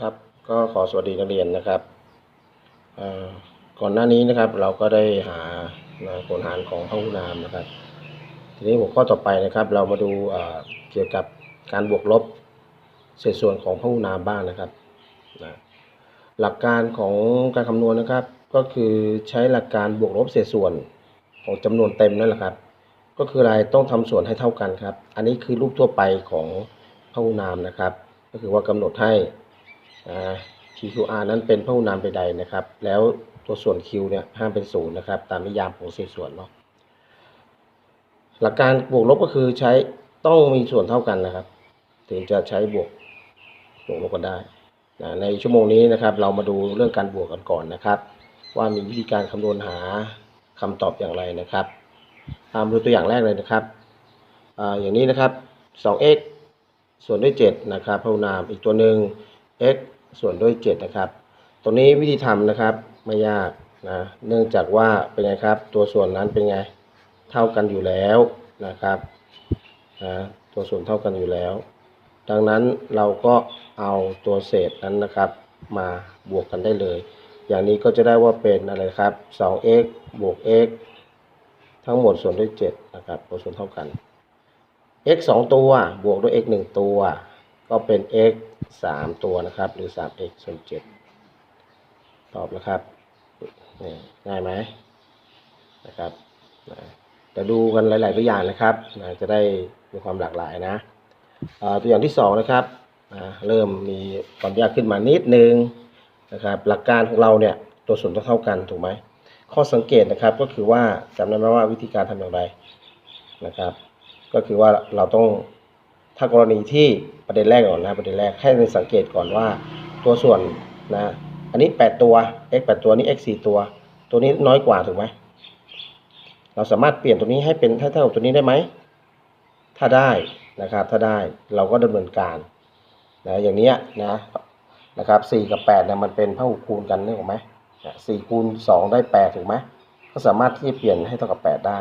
ครับก็ขอสวัสดีนักเรียนนะครับก่อนหน้านี้นะครับเราก็ได้หาผลหารของพหุนามนะครับ ทีนี้หัวข้อต่อไปนะครับ เรามาดูเกี่ยวกับการบวกลบเศษส่วนของพหุนามบ้างนะครับนะหลักการของการคำนวณนะครับ ก็คือใช้หลักการบวกลบเศษส่วนของจำนวนเต็มนั่นแหละครับ ก็คืออะไรต้องทำส่วนให้เท่ากันครับ อันนี้คือรูปทั่วไปของพหุนามนะครับ ก็คือว่ากำหนดให้ อ่า TQR นั้นเป็นพหุนามใดๆนะครับ แล้วตัวส่วน Q เนี่ยห้ามเป็นศูนย์นะครับ ตามนิยามของเศษส่วนเนาะหลักการบวกลบก็คือใช้ต้องมีส่วนเท่ากันนะครับ ถึงจะใช้บวกบวกลบกันได้นะในชั่วโมงนี้นะครับ เรามาดูเรื่องการบวกกันก่อนนะครับ ว่ามีวิธีการคำนวณหาคำตอบอย่างไรนะครับตามดูตัวอย่างแรกเลยนะครับออย่างนี้นะครับ 2x ส่วนด้วย7นะครับพหุนามอีกตัวหนึ่ง x ส่วนด้วย 7 นะครับ ตรงนี้วิธีทำนะครับไม่ยากนะ เนื่องจากว่าเป็นไงครับ ตัวส่วนนั้นเป็นไงเท่ากันอยู่แล้วนะครับนะตัวส่วนเท่ากันอยู่แล้ว ดังนั้นเราก็เอาตัวเศษนั้นนะครับ มาบวกกันได้เลย อย่างนี้ก็จะได้ว่าเป็นอะไรครับ 2x บวก x ทั้งหมดส่วนด้วย 7 นะครับตัวส่วนเท่ากัน x 2 ตัวบวกด้วย x 1 ตัว ก็เป็น x 3 ตัวนะครับ หรือ 3x ส่วน7ตอบแล้วครับนี่ง่ายไหมนะครับนะเดี๋ยวดูกันหลาย ๆ ตัวอย่างนะครับนะจะได้มีความหลากหลายนะตัวอย่างที่ 2 นะครับเริ่มมีความยากขึ้นมานิดนึงนะครับ หลักการของเราเนี่ยตัวส่วนต้องเท่ากันถูกไหมข้อสังเกตนะครับก็คือว่าจำได้ไหมว่าวิธีการทำอย่างไรนะครับ ก็คือว่าเราต้อง ถ้ากรณีที่ประเด็นแรกก่อนนะประเด็นแรกให้ในสังเกตก่อนว่า ตัวส่วนนะอันนี้ 8 ตัว x 8 ตัวนี้ x 4 ตัว ตัวนี้น้อยกว่าถูกไหมเราสามารถเปลี่ยนตัวนี้ให้เป็นเท่ากับตัวนี้ได้ไหมถ้าได้นะครับถ้าได้เราก็ดำเนินการนะอย่างนี้นะนะครับ4กับ8เนี่ยมันเป็นพหุคูณกันนึกออกไหมสี่คูณ2ได้8ถูกไหมก็สามารถที่จะเปลี่ยนให้เท่ากับ 8 ได้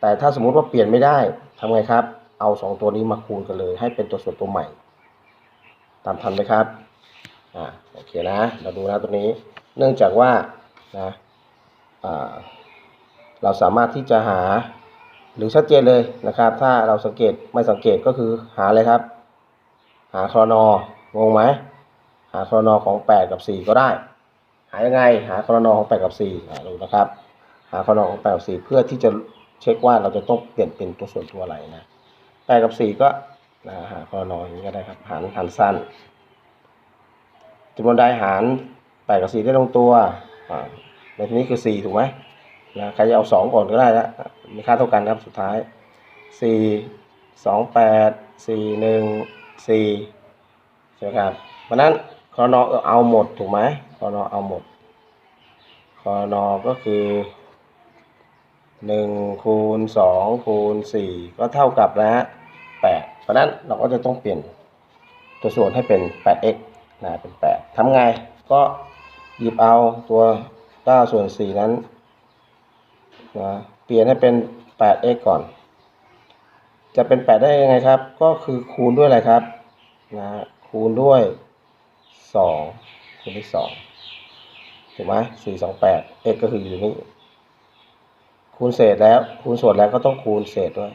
แต่ถ้าสมมุติว่าเปลี่ยนไม่ได้ทำไงครับ เอาสองตัวนี้มาคูณกันเลย ให้เป็นตัวส่วนตัวใหม่ ตามทันไหมครับอ่าโอเคนะ เราดูนะตัวนี้ เนื่องจากว่านะอ่าเราสามารถที่จะหาหรือชัดเจนเลยนะครับ ถ้าเราสังเกตไม่สังเกตก็คือหาอะไรครับ หาครนงงไหมหาครนของ 8 กับ 4 ก็ได้ หายังไงหาครนของ 8 กับ4อ่ดูนะครับ หาครนของ8กับ4เพื่อที่จะเช็คว่าเราจะต้องเปลี่ยนเป็นตัวส่วนตัวอะไรนะ แปดกับสี่ก็นะหาคอนออย่างนี้ก็ได้ครับหารหารสั้นจำนวนใดหารแปดกับสี่ได้ลงตัวอ่าในที่นี้คือสี่ถูกไหมนะใครจะเอาสองก่อนก็ได้ละมีค่าเท่ากันครับสุดท้ายสี่สองแปดสี่หนึ่งสี่ใช่ไหมครับเพราะนั้นคอนอเอาหมดถูกไหมคอนอเอาหมดคอนอก็คือหนึ่งคูณสองคูณสี่ก็เท่ากับนะฮะ แปดเพราะนั้นเราก็จะต้องเปลี่ยนตัวส่วนให้เป็น 8x นะเป็น 8 ทำไง ก็หยิบเอาตัว9ส่วน 4 นั้นนะเปลี่ยนให้เป็น 8x ก่อน จะเป็น 8 ได้ยังไงครับ ก็คือคูณด้วยอะไรครับนะคูณด้วย 2 คูณด้วย 2 ถูกไหม4 2 8 x ก็คืออยู่นี่ คูณเศษแล้ว คูณส่วนแล้วก็ต้องคูณเศษด้วย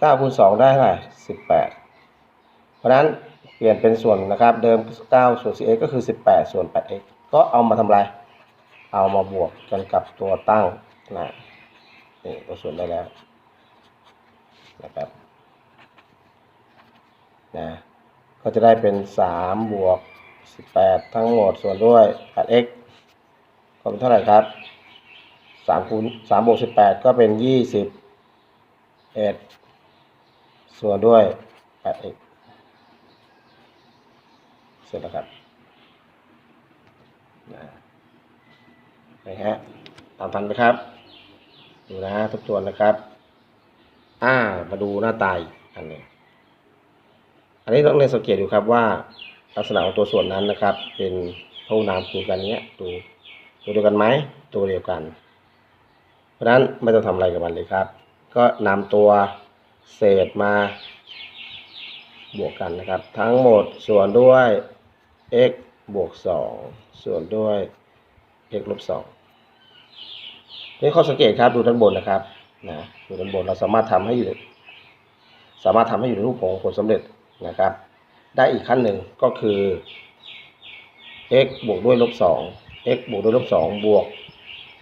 9คูณ2ได้เท่าไหร่18เพราะนั้นเปลี่ยนเป็นส่วนนะครับ เดิม9ส่วน 4x ก็คือ18ส่วน 8x ก็เอามาทำลายเอามาบวกกันกับตัวตั้งนะนี่ตัวส่วนได้แล้วนะครับนะก็จะได้เป็น3บวก18ทั้งหมดส่วนด้วย 8x ก็เป็นเท่าไหร่ครับสามคูณสามบวกสิบแปดก็เป็นยี่สิบเอ็ด ส่วนด้วยแปดเสร็จแล้วครับนะนะฮะตามทันไหมครับ ดูนะทบทวนนะครับ อ่า มาดูหน้าตายอันนึ่งอันนี้ต้องเรียนสังเกตดูครับว่า ลักษณะของตัวส่วนนั้นนะครับ เป็นพหุนามคูกันเนี้ยดูตัวเดียวกันไหมตัวเดียวกัน เพราะฉะนั้นไม่ต้องทำอะไรกับมันเลยครับ ก็นำตัว เศษมา บวกกันนะครับ ทั้งหมดส่วนด้วย x บวกสองส่วนด้วย x ลบสองนี่ข้อสังเกตครับดูด้านบนนะครับนะดูด้านบนเราสามารถทำให้อยู่ สามารถทำให้อยู่ในรูปของผลสำเร็จนะครับ ได้อีกขั้นหนึ่งก็คือ x บวกด้วยลบสอง x บวกด้วยลบสองบวก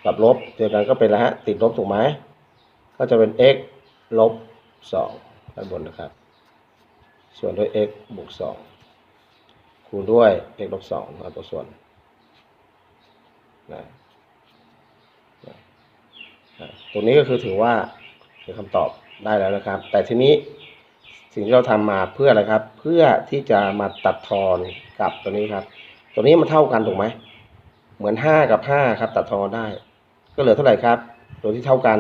กับลบเจอกันก็เป็นแล้วฮะติดลบถูกไหมก็จะเป็น x ลบ สองด้านบนนะครับ ส่วนด้วย x บวกสองคูณด้วย x ลบสองเอาตัวส่วนนะตรงนี้ก็คือถือว่าเป็นคำตอบได้แล้วนะครับ แต่ทีนี้สิ่งที่เราทำมาเพื่ออะไรครับ เพื่อที่จะมาตัดทอนกับตัวนี้ครับ ตัวนี้มันเท่ากันถูกไหมเหมือนห้ากับห้าครับ ตัดทอนได้ ก็เหลือเท่าไหร่ครับ ตัวที่เท่ากัน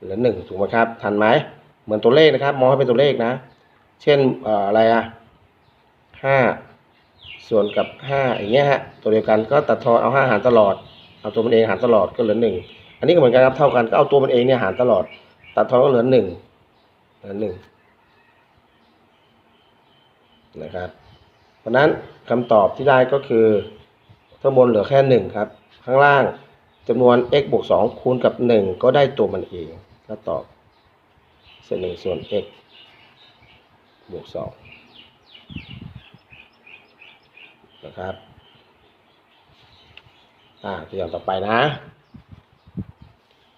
เหลือหนึ่งถูกไหมครับ ทันไหม เหมือนตัวเลขนะครับ มองให้เป็นตัวเลขนะ เช่นอะไรอะห้าส่วนกับห้าอย่างเงี้ยฮะตัวเดียวกันก็ตัดทอนเอาห้าหารตลอด เอาตัวมันเองหารตลอดก็เหลือหนึ่งอันนี้ก็เหมือนกันครับเท่ากันก็เอาตัวมันเองเนี่ยหารตลอด ตัดทอนก็เหลือหนึ่งเหลือหนึ่งนะครับ เพราะนั้นคำตอบที่ได้ก็คือข้างบนเหลือแค่หนึ่งครับ ข้างล่างจำนวน x บวกสองคูณกับหนึ่งก็ได้ตัวมันเองก็ตอบ เศษหนึ่งส่วน x บวกสองนะครับ อ่าตัวอย่างต่อไปนะ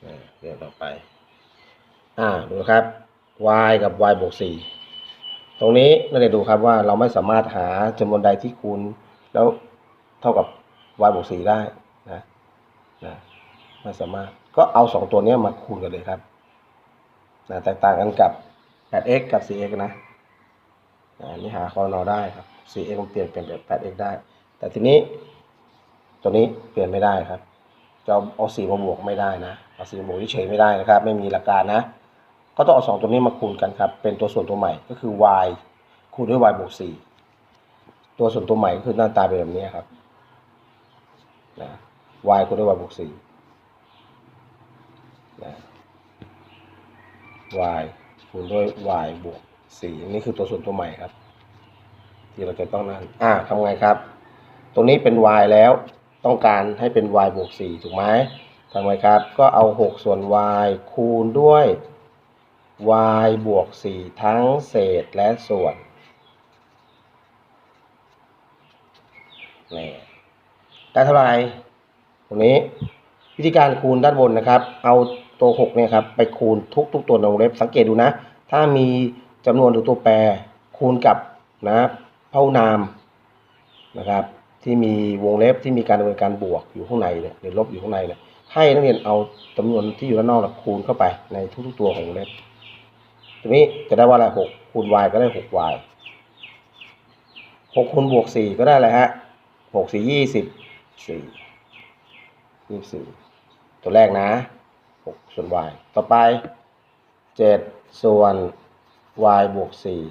อ่าตัวอย่างต่อไป อ่า ดูนะครับ y กับ y บวกสี่ตรงนี้เรียนดูครับว่าเราไม่สามารถหาจำนวนใดที่คูณ แล้วเท่ากับ y บวกสี่ได้นะนะ ไม่สามารถ ก็เอาสองตัวนี้มาคูณกันเลยครับ นะแตกต่างกันกับ 8x กับ 4x นะอันนี่หาคอนอได้ครับ 4x มันเปลี่ยนเป็นแบบ 8x ได้ แต่ทีนี้ตัวนี้เปลี่ยนไม่ได้ครับจะเอาเอาสี่มาบวกไม่ได้นะเอาสีบวกเฉยไม่ได้นะครับ ไม่มีหลักการนะ ก็ต้องเอาสองตัวนี้มาคูณกันครับ เป็นตัวส่วนตัวใหม่ก็คือ y คูณด้วย y บวกสี่ตัวส่วนตัวใหม่ก็คือหน้าตาเป็นแบบนี้ครับนะ y คูณด้วย y บวกสี่นะ y คูณด้วย y บวกสี่นนี้คือตัวส่วนตัวใหม่ครับ ที่เราจะต้องนั่นอ่าทำไงครับ ตรงนี้เป็น y แล้วต้องการให้เป็น y บวกสี่ถูกไหมทำไงครับ ก็เอาหกส่วน y คูณด้วย y บวกสี่ทั้งเศษและส่วนนี่ได้เท่าไหร่ตรงนี้วิธีการคูณด้านบนนะครับ เอา ตัวหกเนี่ยครับ ไปคูณทุกทุกตัวในวงเล็บ สังเกตดูนะ ถ้ามีจำนวนหรือตัวแปรคูณกับนะเผ่านามนะครับ ที่มีวงเล็บที่มีการดำเนินการบวกอยู่ข้างในเนี่ยหรือลบอยู่ข้างในเนี่ยให้นักเรียนเอาจำนวนที่อยู่ด้านนอกนะคูณเข้าไปในทุกๆตัวของวงเล็บตรงนี้จะได้ว่าอะไรหกคูณ y ก็ได้หก y หกคูณบวกสี่ก็ได้อะไรฮะหกสี่ยี่สิบสี่ยี่สิบสี่ตัวแรกนะ หกส่วน y ต่อไปเจ็ดส่วน y บวกสี่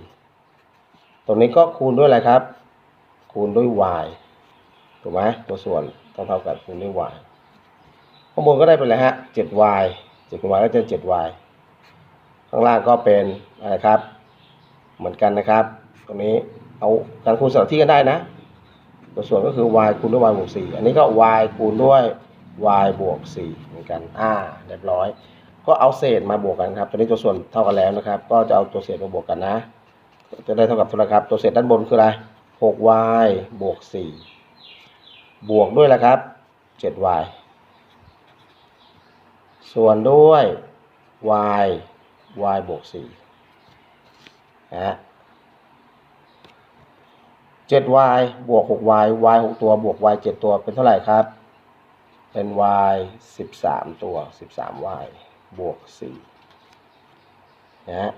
ตรงนี้ก็คูณด้วยอะไรครับ คูณด้วย y ถูกไหมตัวส่วนต้องเท่ากับคูณด้วย y ข้างบนก็ได้เป็นอะไรฮะเจ็ด y เจ็ดคูณ y ก็จะเจ็ด y ข้างล่างก็เป็นอะไรครับ เหมือนกันนะครับ ตรงนี้เอาการคูณสลับที่กันได้นะ ตัวส่วนก็คือ y คูณด้วย y บวก4อันนี้ก็ y คูณด้วย y บวก4เหมือนกันอ่าเรียบร้อย ก็เอาเศษมาบวกกันครับ ตัวนี้ตัวส่วนเท่ากันแล้วนะครับ ก็จะเอาตัวเศษมาบวกกันนะ จะได้เท่ากับเท่าไหร่ครับ ตัวเศษด้านบนคืออะไร 6y บวก4บวกด้วยอะครับ 7y ส่วนด้วย y y บวกสี่นะฮะ 7y บวก 6y y 6 ตัวบวก y 7 ตัวเป็นเท่าไหร่ครับ เป็น y 13 ตัว 13y บวก4นะฮะ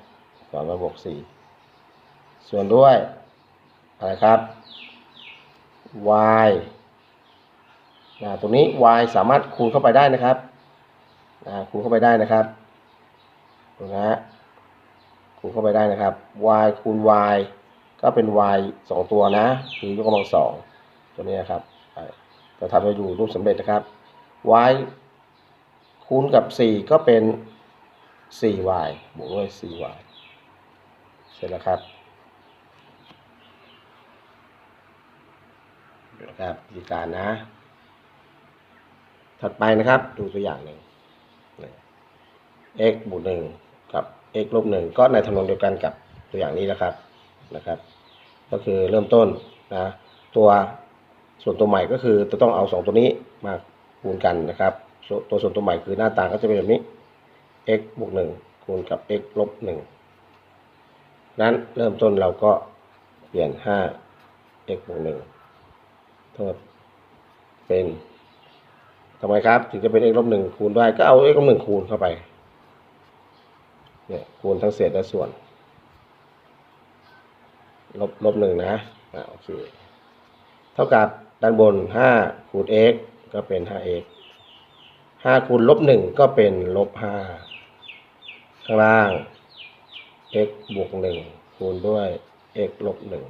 ก่อนมาบวก 4 ส่วนด้วย อะไรครับ y นะตรงนี้ y สามารถคูณเข้าไปได้นะครับนะคูณเข้าไปได้นะครับดูนะฮะคูณเข้าไปได้นะครับ y คูณ y ก็เป็น y สองตัวนะ คือยกกำลังสองตัวนี้นะครับจะทำให้ดูรูปสำเร็จนะครับ y คูณกับ 4 ก็เป็น 4y บวกด้วย 4y เสร็จแล้วครับนะครับวิธีการนะ ถัดไปนะครับ ดูตัวอย่างหนึ่ง x บวกหนึ่งกับ x ลบหนึ่งก็ในทำนองเดียวกันกับตัวอย่างนี้นะครับนะครับ ก็คือเริ่มต้นนะตัวส่วนตัวใหม่ก็คือจะต้องเอา 2 ตัวนี้มา คูณกันนะครับ ตัวส่วนตัวใหม่คือหน้าต่างก็จะเป็นแบบนี้ x บวกหนึ่งคูณกับ x ลบหนึ่งนั้นเริ่มต้นเราก็เปลี่ยน 5 x บวกหนึ่งโทษเป็นทำไมครับ ถึงจะเป็น x ลบหนึ่งคูณได้ก็เอา x ลบหนึ่งคูณเข้าไปเนี่ยคูณทั้งเศษและส่วน ลบลบหนึ่งนะอ่าโอเค เท่ากับด้านบนห้าคูณ x ก็เป็นห้า x ห้าคูณลบหนึ่งก็เป็นลบห้าข้างล่าง x บวกหนึ่งคูณด้วย x ลบหนึ่ง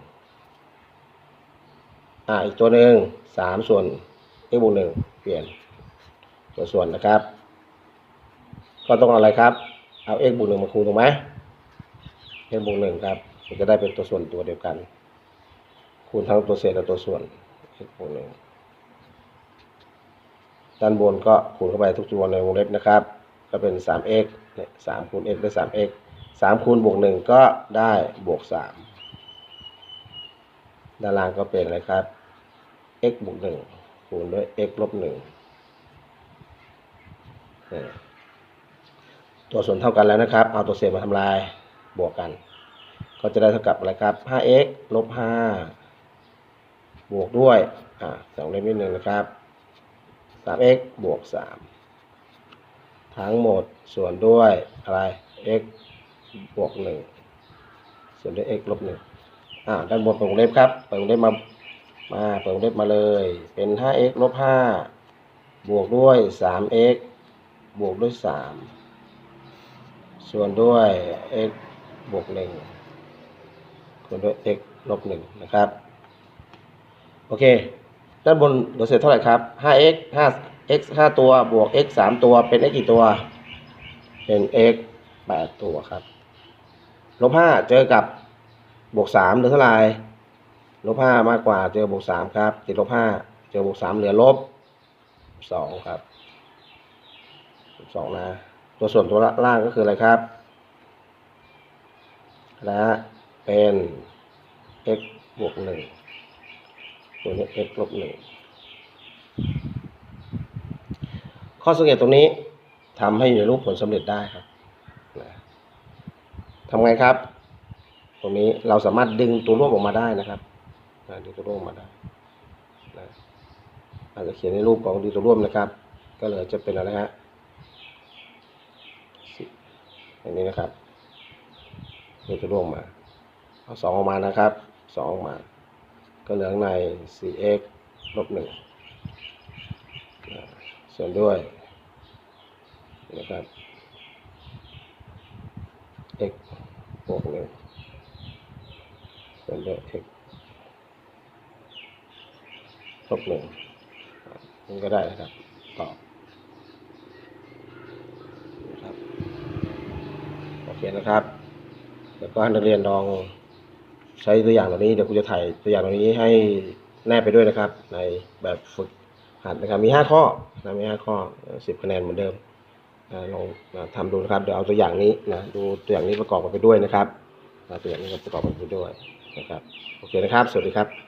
อ่าอีกตัวหนึ่งสามส่วน x บวกหนึ่งเปลี่ยนตัวส่วนนะครับ ก็ต้องเอาอะไรครับ เอา x บวกหนึ่งมาคูณถูกไหม x บวกหนึ่งครับมันจะได้เป็นตัวส่วนตัวเดียวกัน คูณทั้งตัวเศษและตัวส่วน x บวกหนึ่ง ด้านบนก็คูณเข้าไปทุกตัวในวงเล็บนะครับ ก็เป็น 3x เนี่ย3คูณ x ได้ 3x 3คูณบวก 1 ก็ได้บวก 3 ด้านล่างก็เป็นอะไรครับ x บวก 1 คูณด้วย x ลบ1เนี่ยตัวส่วนเท่ากันแล้วนะครับ เอาตัวเศษมาทำลายบวกกัน ก็จะได้เท่ากับอะไรครับ 5x ลบ5บวกด้วย อ่าสองเล่มนิดหนึ่งนะครับ 3x บวก 3 ทั้งหมดส่วนด้วยอะไร x บวก 1 ส่วนด้วย x ลบ1อ่าด้านบนเปิดวงเล็บครับ เปิดวงเล็บมา มาเปิดวงเล็บมาเลย เป็น 5x ลบ 5 บวกด้วย 3x บวกด้วย 3 ส่วนด้วย x บวก1คูณด้วย x ลบ 1 นะครับ โอเค ด้านบนเหลือเศษเท่าไหร่ครับ 5x 5 x 5 ตัวบวก x 3 ตัวเป็น x กี่ตัว เป็น x 8 ตัวครับ ลบ 5 เจอกับบวก 3 เหลือเท่าไหร่ ลบ 5 มากกว่าเจอบวก 3 ครับ ติดลบ 5 เจอบวก 3 เหลือลบ 2 ครับ 2 นะ ตัวส่วนตัวล่างก็คืออะไรครับและเป็น x บวก 1 ตัวนี้ x ลบ1ข้อสังเกตตรงนี้ทำให้อยู่ในรูปผลสำเร็จได้ครับทำไงครับ ตรงนี้เราสามารถดึงตัวร่วมออกมาได้นะครับดึงตัวร่วมออกมาได้นะอาจจะเขียนในรูปของดึงตัวร่วมนะครับ ก็เลยจะเป็นอะไรฮะอย่างนี้นะครับดึงตัวร่วมมาเอาสองออกมานะครับสองออกมา ก็เหลืองใน 4x ลบหนึ่งอ่าส่วนด้วยนะครับ x บวกหนึ่งส่วนด้วย x ลบหนึ่งอ่านี่ก็ได้นะครับตอบนะครับ โอเคนะครับ แล้วก็ให้นักเรียนลอง ใช้ตัวอย่างเหล่านี้เดี๋ยวครูจะถ่ายตัวอย่างเหล่านี้ให้แนบไปด้วยนะครับ ในแบบฝึกหัดนะครับมีห้าข้อนะมีห้าข้อสิบคะแนนเหมือนเดิมลองนะทำดูนะครับเดี๋ยวเอาตัวอย่างนี้นะดูตัวอย่างนี้ประกอบกันไปด้วยนะครับตัวอย่างนี้ประกอบกันไปด้วยนะครับโอเคนะครับ สวัสดีครับ